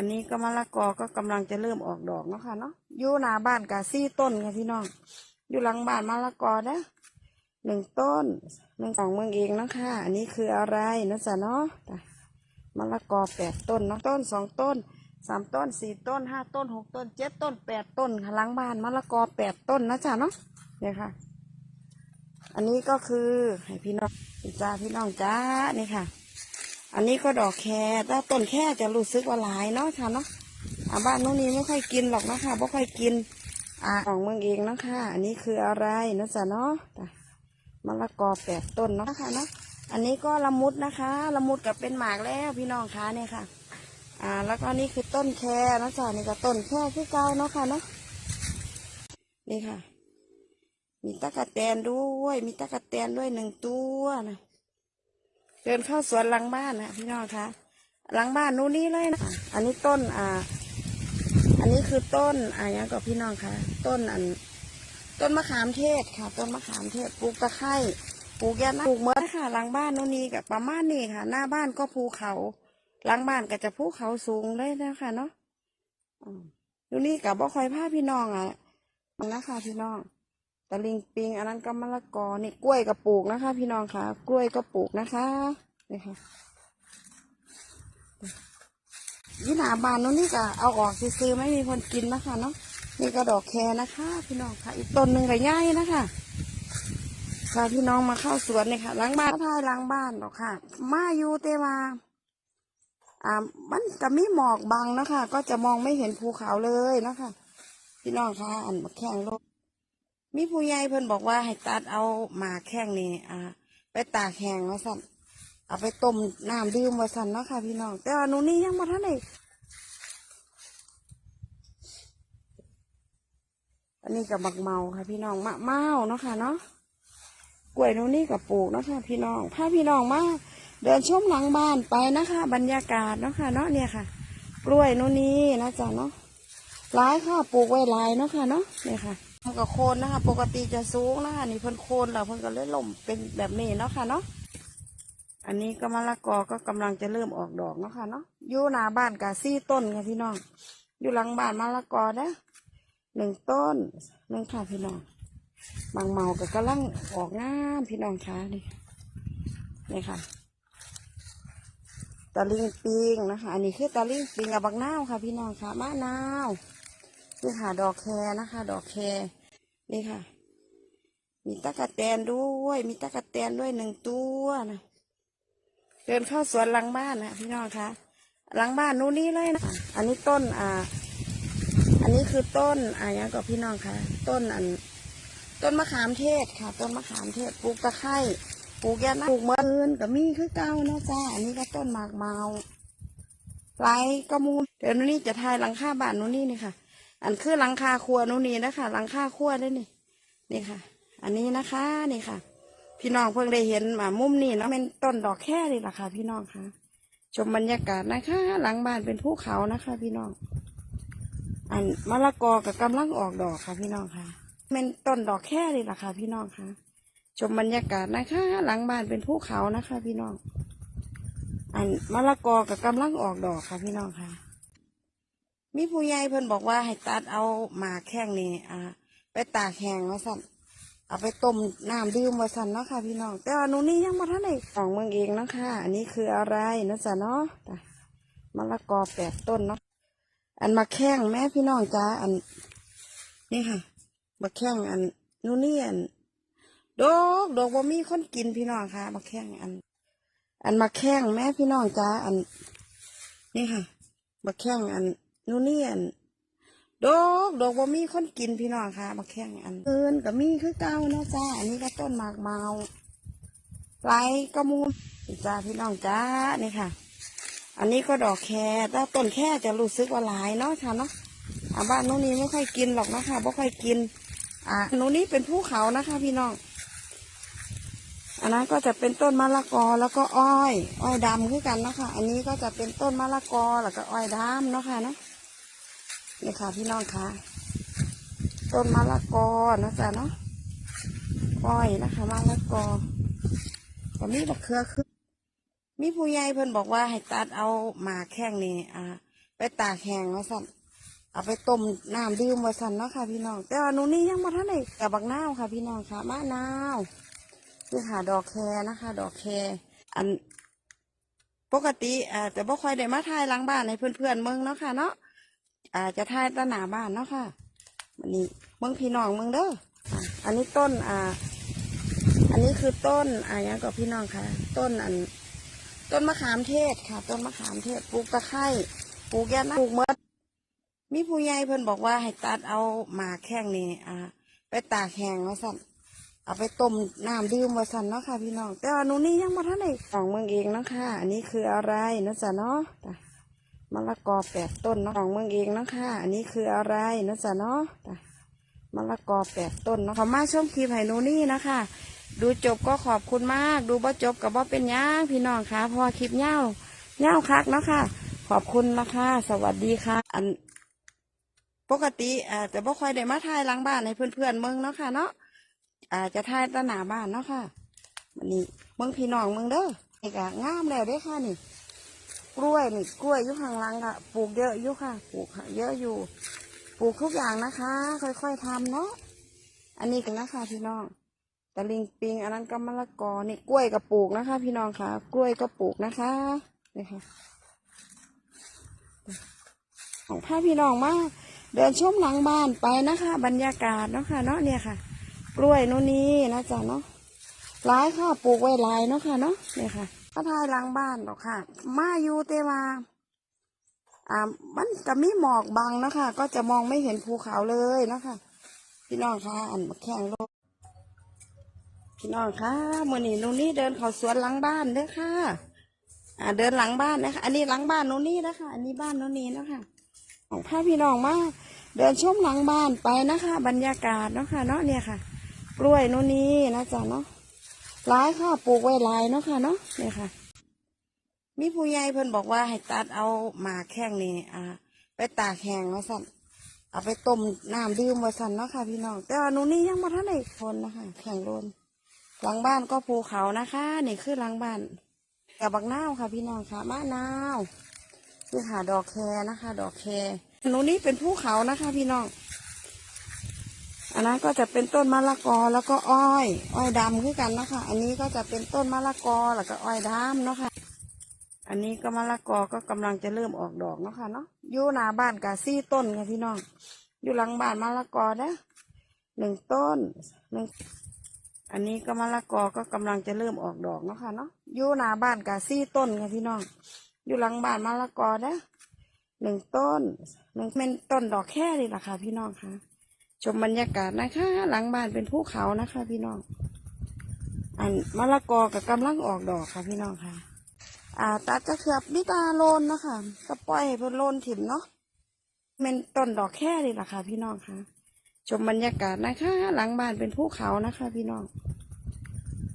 อันนี้ก็มะละกอก็กำลังจะเริ่มออกดอกเนาะค่ะเนาะอยู่หน้าบ้านกะซี่ต้นค่ะพี่น้อง อยู่หลังบ้านมะละกอนะหนึ่งต้นหนึ่งของเมืองเองนะคะ อันนี้คืออะไรนะจ๊ะเนาะมะละกอแปดต้นเนาะต้นสองต้นสามต้นสี่ต้นห้าต้นหกต้นเจ็ดต้นแปดต้นค่ะหลังบ้านมะละกอแปดต้นนะจ๊ะเนาะเนี่ยค่ะ อันนี้ก็คือให้พี่น้องจ้าพี่น้องจ้านี่ค่ะ อันนี้ก็ดอกแครถ้าต้นแค่จะรู้สึกว่าหลายเนาะค่ะเนาะอาบ้านนู้นนี้ไม่ค่อยกินหรอกนะคะไม่ค่อยกินอ่าของเมืองเองนะค่ะอันนี้คืออะไรนะจ๊ะเนาะมะละกอแปดต้นเนาะค่ะเนาะ อันนี้ก็ละมุดนะคะละมุดกับเป็นหมากแล้วพี่น้องคะเนี่ยค่ะ อ่า แล้วก็นี่คือต้นแครนะจ๊ะนี่ก็ต้นแครคือเก่าเนาะค่ะเนาะ นี่ค่ะ มีตะกะแตนด้วย มีตะกะแตนด้วยหนึ่งตัวนะ เดินเข้าสวนหลังบ้านนะพี่น้องคะหลังบ้านนู้นนี่เลยนะอันนี้ต้นอ่า อันนี้คือต้นอ่ายังกับพี่น้องคะต้นอัน ต้นมะขามเทศค่ะ ต้นมะขามเทศปลูกตะไคร้ปลูกยานาปลูกเมดค่ะ หลังบ้านนู้นนี่กับประมาณนี้ค่ะ หน้าบ้านก็ภูเขา หลังบ้านก็จะภูเขาสูงเลยนะคะเนาะอืมนู้นนี่กับบ่คอยพาพี่น้องอะนะคะพี่น้อง ตะลิงปิง อันนั้นก็มะละกอนี่กล้วยก็ปลูกนะคะ พี่น้องคะกล้วยก็ปลูกนะคะนี่ค่ะยี่หนาบานนู้นนี่ก็เอาออกซื้อไม่มีคนกินนะคะเนาะนี่ก็ดอกแครนะคะ พี่น้องค่ะ อีกต้นหนึ่งก็ย่ายนะคะค่ะพี่น้องมาเข้าสวนเนี่ยค่ะล้างบ้านพายล้างบ้านหรอกค่ะ มาอยู่เตมาอ่ามันจะมีหมอกบังนะคะ ก็จะมองไม่เห็นภูเขาเลยนะคะ พี่น้องคะอันแข่งโลก มีผู้ใหญ่เพิ่นบอกว่าให้ตัดเอาหมากแข้งนี่อ่า ไปตากแห้งว่าสั่นเอาไปต้มน้ำดื่มว่าสั่นเนาะค่ะ พี่น้อง แต่ว่าหนูนี่ยังบ่ทันได้อันนี้กับบักเมาค่ะ พี่น้องมะเมาเนาะค่ะเนาะกล้วยหนูนี่กับปลูกเนาะค่ะ พี่น้องพาพี่น้องมาเดินชมหลังบ้านไปนะคะ บรรยากาศเนาะค่ะเนาะเนี่ยค่ะ กล้วยหนูนี่นะจ๊ะเนาะ หลายค่ะปลูกไว้หลายเนาะค่ะเนาะนี่ค่ะมันก็โคนนะคะ ปกติจะสูงนะคะนี่เพิ่นโคนแล้วเพิ่นก็เลยล่มเป็นแบบนี้เนาะค่ะเนาะอันนี้ก็มะละกอก็กำลังจะเริ่มออกดอกเนาะค่ะเนาะอยู่หน้าบ้านกะซี่ต้นค่ะพี่น้องอยู่หลังบ้านมะละกอนะหนึ่งต้นหนึ่งค่ะพี่น้องบางเมาก็กำลังออกงามพี่น้องคะนี่นี่ค่ะตะลิงปิงนะคะ อันนี้คือตะลิงปิงกับบักนาวค่ะ พี่น้องค่ะมะนาว นี่ค่ะ ดอกแครนะคะ ดอกแครนี่ค่ะ มีตะกะแตนด้วย มีตะกะแตนด้วยหนึ่งตัวนะเดินเข้าสวนหลังบ้านนะพี่น้องคะหลังบ้านนู้นนี่เลยนะอันนี้ต้นอ่า อันนี้คือต้นอ่ายังกับพี่น้องคะต้นอัน ต้นมะขามเทศค่ะ ต้นมะขามเทศปลูกตะไคร้ปลูกยานปลูกมะอื่นกับมีคือเก้าเนาะจ้าอันนี้ก็ต้นหมากเมาไรก็มูลเดี๋ยวนู้นนี่จะทายหลังคาบ้านนู้นนี่นี่ค่ะ อันคือหลังคาครัวนู้นนี่นะคะหลังคาครัวด้วยนี่นี่ค่ะ อันนี้นะคะนี่ค่ะ พี่น้องเพิ่งได้เห็นมามุมนี่เนาะเป็นต้นดอกแค่นี่แหละค่ะ พี่น้องค่ะ ชมบรรยากาศนะคะ หลังบ้านเป็นภูเขานะคะ พี่น้อง อันมะละกอกับกำลังออกดอกค่ะ พี่น้องค่ะเป็นต้นดอกแค่นี่แหละค่ะ พี่น้องค่ะ ชมบรรยากาศนะคะ หลังบ้านเป็นภูเขานะคะ พี่น้อง อันมะละกอกับกำลังออกดอกค่ะ พี่น้องค่ะ มีผู้ใหญ่เพิ่นบอกว่าให้ตัดเอาหมากแข้งนี่อ่า ไปตากแห้งว่าสั่นเอาไปต้มน้ำดื่มว่าสั่นเนาะค่ะ พี่น้อง แต่ว่าหนูนี่ยังบ่ทันได้ของเมืองเองเนาะค่ะ อันนี้คืออะไรนะจ๊ะเนาะมะละกอแปดต้นเนาะอันมาแข้งแม่พี่น้องจ้าอันนี่ค่ะมาแข้งอันนูนี่อันดอกดอกบ่มีคนกินพี่น้องค่ะมาแข้งอัน อันมาแข้งแม่พี่น้องจ้าอัน นี่ค่ะมาแข้งอัน นู่นนี่อันดอกดอกบ่มีคนกินพี่น้องค่ะมาแข้งอันเอินก็มีคือเก่าเนาะจ้าอันนี้ก็ต้นหมากเมาไรก็มูลจ้าพี่น้องจ้านี่ค่ะ อันนี้ก็ดอกแครถ้าต้นแค่จะรู้สึกว่าหลายเนาะค่ะเนาะบ้านนู้นนี้ไม่ค่อยกินหรอกนะคะไม่ค่อยกิน อ่านู้นนี้เป็นภูเขานะคะ พี่น้องอันนั้นก็จะเป็นต้นมะละกอแล้วก็อ้อย อ้อยดำคือกันเนาะคะอันนี้ก็จะเป็นต้นมะละกอแล้วก็อ้อยดำเนาะค่ะเนาะ นี่ค่ะพี่น้องค่ะ ต้นมะละกอนะจ๊ะเนาะอ้อยนะคะมะละกอก็มีบักเขือคือมีผู้ใหญ่เพิ่นบอกว่าให้ตัดเอาหมาแข้งนี่อ่า ไปตากแห้งว่าสั่นเอาไปต้มน้ำดื่มว่าสั่นเนาะค่ะ พี่น้อง แต่ว่าหนูนี่ยังบ่ทันได้กับบักนาวค่ะ พี่น้องค่ะมะนาวคือหาดอกแคนะคะ ดอกแคอันปกติอาจจะบ่ค่อยได้มาถ่ายหล้างบ้านให้เพื่อนๆเมืองเนาะค่ะเนาะ อาจจะถ่ายแตหนาบ้านเนาะค่ะวันนี้เมืองพี่น้องเมืองเด้ออันนี้ต้นอ่า อันนี้คือต้นอ่ายังกับพี่น้องค่ะ ต้นอัน ต้นมะขามเทศค่ะ ต้นมะขามเทศปลูกตะไคร้ปลูกแย่นะปลูกเมดมีผู้ใหญ่เพิ่นบอกว่าให้ตัดเอาหมากแข้งนี่อ่า ไปตากแห้งว่าสั่นเอาไปต้มน้ำดื่มว่าสั่นเนาะค่ะ พี่น้องแต่ว่าหนูนี่ยังบ่ทันได้ของเมืองเองเนาะค่ะ อันนี้คืออะไรเนาะจ๊ะเนาะ มะละกอแปดต้นเนาะของเมืองเองเนาะค่ะ อันนี้คืออะไรนาะจ๊ะเนาะมะละกอแปดต้นเนาะขอมาชมคลิปให้หนูนี่นะคะ ดูจบก็ขอบคุณมาก ดูบ่จบกับบ่เป็นย่างพี่น้องค่ะพอคลิปเง่าเง่าคักเนาะค่ะ ขอบคุณนะคะสวัสดีค่ะ อันปกติอาจจะบ่ค่อยได้มาถ่ายหล้างบ้านให้เพื่อนๆเมืองเนาะค่ะเนาะอาจจะถ่ายแตหนาบ้านเนาะค่ะวันนี้เมืองพี่น้องเมืองเด้อนี่ก็งามแล้วเด้อค่ะนี่ กล้วยนี่กล้วยอยู่ข้างหลังค่ะ ปลูกเยอะอยู่ค่ะ ปลูกเยอะอยู่ ปลูกทุกอย่างนะคะ ค่อยๆทำเนาะอันนี้กันนะคะพี่น้องตะลิงปิง อันนั้นก็มะละกอนี่กล้วยก็ปลูกนะคะ พี่น้องค่ะ กล้วยก็ปลูกนะคะนี่ค่ะของพาพี่น้องมาเดินชมหลังบ้านไปนะคะ บรรยากาศเนาะค่ะเนาะเนี่ยค่ะ กล้วยนู่นนี่นะจ๊ะเนาะหลายค่ะปลูกไว้หลายเนาะค่ะเนาะเนี่ยค่ะ ก็ทายหลังบ้านหรอกค่ะ มาอยู่แต่ว่าอ่า มันจะมีหมอกบังนะคะ ก็จะมองไม่เห็นภูเขาเลยนะคะ พี่น้องคะอันมาแข่งรถพี่น้องคะมื่อนี้นูนี่เดินเขาสวนหลังบ้านเด้อค่ะ อ่า เดินหลังบ้านนะคะ อันนี้หลังบ้านนูนี่นะคะ อันนี้บ้านนูนี่นะคะของพาพี่น้องมาเดินชมหลังบ้านไปนะคะ บรรยากาศเนาะค่ะเนาะเนี่ยค่ะ กล้วยนูนี่นะจ๊ะเนาะ หลายค่ะปลูกไว้หลายเนาะค่ะเนาะเนี่ยค่ะ มีผู้ใหญ่เพิ่นบอกว่าให้ตัดเอาหมาแข้งนี่อ่า ไปตากแห้งว่าสั่นเอาไปต้มน้ำดื่มว่าสั่นเนาะค่ะ พี่น้องแต่ว่าหนูนี่ยังบ่ทันได้ทนนะคะแข่งโลนหลังบ้านก็ภูเขานะคะนี่คือหลังบ้านกับบักนาวค่ะ พี่น้องค่ะมะนาวคือหาดอกแคนะคะ ดอกแคหนูนี่เป็นภูเขานะคะ พี่น้อง อันนั้นก็จะเป็นต้นมะละกอแล้วก็อ้อย อ้อยดำคือกันนะคะอันนี้ก็จะเป็นต้นมะละกอแล้วก็อ้อยดำเนาะค่ะอันนี้ก็มะละกอก็กำลังจะเริ่มออกดอกเนาะค่ะเนาะอยู่หน้าบ้านกะซี่ต้นค่ะพี่น้องอยู่หลังบ้านมะละกอนะหนึ่งต้นหนึ่งอันนี้ก็มะละกอก็กำลังจะเริ่มออกดอกเนาะค่ะเนาะอยู่หน้าบ้านกะซี่ต้นค่ะพี่น้องอยู่หลังบ้านมะละกอนะหนึ่งต้นหนึ่งเป็นต้นดอกแค่นี่แหละค่ะพี่น้องค่ะ ชมบรรยากาศนะคะ หลังบ้านเป็นภูเขานะคะ พี่น้อง อันมะละกอกับกำลังออกดอกค่ะ พี่น้องค่ะ อ่าตัดจะเขือบนิตาโลนเนาะคะก็ปล่อยให้เพิ่นโลนถิ่มเนาะเป็นต้นดอกแค่นี่แหละค่ะ พี่น้องค่ะ ชมบรรยากาศนะคะ หลังบ้านเป็นภูเขานะคะ พี่น้อง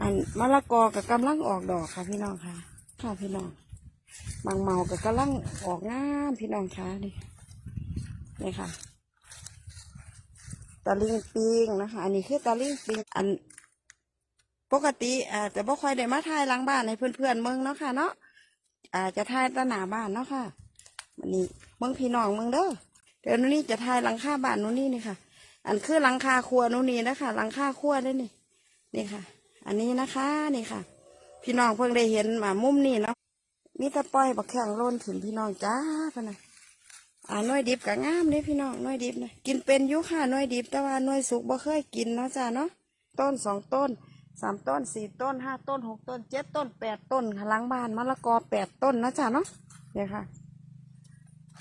อันมะละกอกับกำลังออกดอกค่ะ พี่น้องค่ะ ค่ะพี่น้องบางเมากับกำลังออกงามพี่น้องค่ะนี่นี่ค่ะ ตะลิงปิงนะคะ อันนี้คือตะลิงปิงอันปกติอาจจะบ่ค่อยได้มาถ่ายหลังบ้านให้เพื่อนๆเมืองเนาะค่ะเนาะอาจจะถ่ายแตหนาบ้านเนาะค่ะวันนี้เมืองพี่น้องเมืองเด้อเดี๋ยวนูนี่จะถ่ายหลังคาบ้านนูนี่นี่ค่ะ อันคือหลังคาครัวนูนี่นะคะหลังคาครัวด้นี่นี่ค่ะ อันนี้นะคะนี่ค่ะ พี่น้องเพิ่งได้เห็นมามุมนี่เนาะมีแตะป้อยบักแข้งโลนถึงพี่น้องจ้าพะนะ อ่าหน่วยดิบกับงามเด้พี่น้องหน่วยดิบนะกินเป็นยุค่ะหน่วยดิบแต่ว่าหน่วยสุกบ่เคยกินเนาะจ้าเนาะต้นสองต้นสามต้นสี่ต้นห้าต้นหกต้นเจ็ดต้นแปดต้นหล้างบ้านมะละกอแปดต้นนะจ๊ะเนาะเนี่ยค่ะ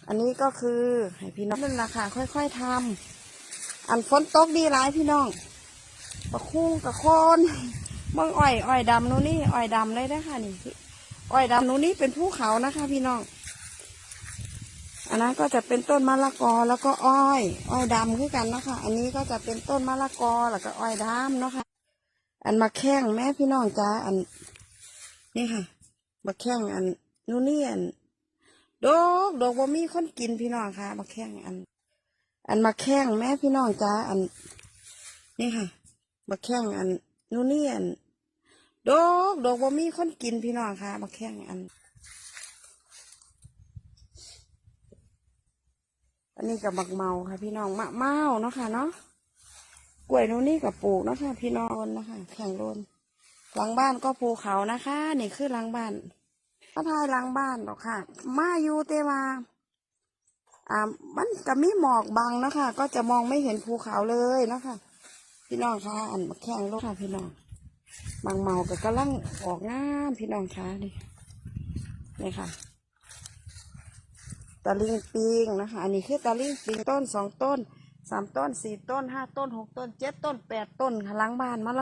อันนี้ก็คือให้พี่น้องนั่นแหละค่ะ ค่อย ๆทำอันฝนตกดีหลายพี่น้องประคู่กับโคนเมืองอ้อยอ้อยดำนูนี่อ้อยดำเลยนะคะนี่อ้อยดำนูนี่เป็นภูเขานะคะ พี่น้อง อันนั้นก็จะเป็นต้นมะละกอแล้วก็อ้อย อ้อยดำคือกันนะคะอันนี้ก็จะเป็นต้นมะละกอแล้วก็อ้อยดำเนาะค่ะอันมาแข้งแม่พี่น้องจ้าอันนี่ค่ะมาแข้งอันนู่นนี่อันดอกดอกบ่มีคนกินพี่น้องค่ะมาแข้งอัน อันมาแข้งแม่พี่น้องจ้าอันนี่ค่ะมาแข้งอันนู่นนี่อันดอกดอกบ่มีคนกินพี่น้องค่ะมาแข้งอัน นนี้กับบักเมาค่ะ พี่น้องมะเมาเนาะค่ะเนาะกล้วยนู้นนี่กับปลูกเนาะค่ะ พี่น้องนะคะแข่งรนหลังบ้านก็ภูเขานะคะนี่คือหลังบ้านก็ทายหลังบ้านหรอกค่ะ มาอยู่เตว่าอ่ามันจะมีหมอกบังนะคะ ก็จะมองไม่เห็นภูเขาเลยนะคะ พี่น้องคะอันแข่งรถค่ะพี่น้องบางเมาก็กำลังออกงามพี่น้องคะนี่นี่ค่ะ ตะลิงปิงนะคะ อันนี้คือตะลิงปิงต้นสองต้นสามต้นสี่ต้นห้าต้นหกต้นเจ็ดต้นแปดต้นค่ะหล้างบ้านมะละ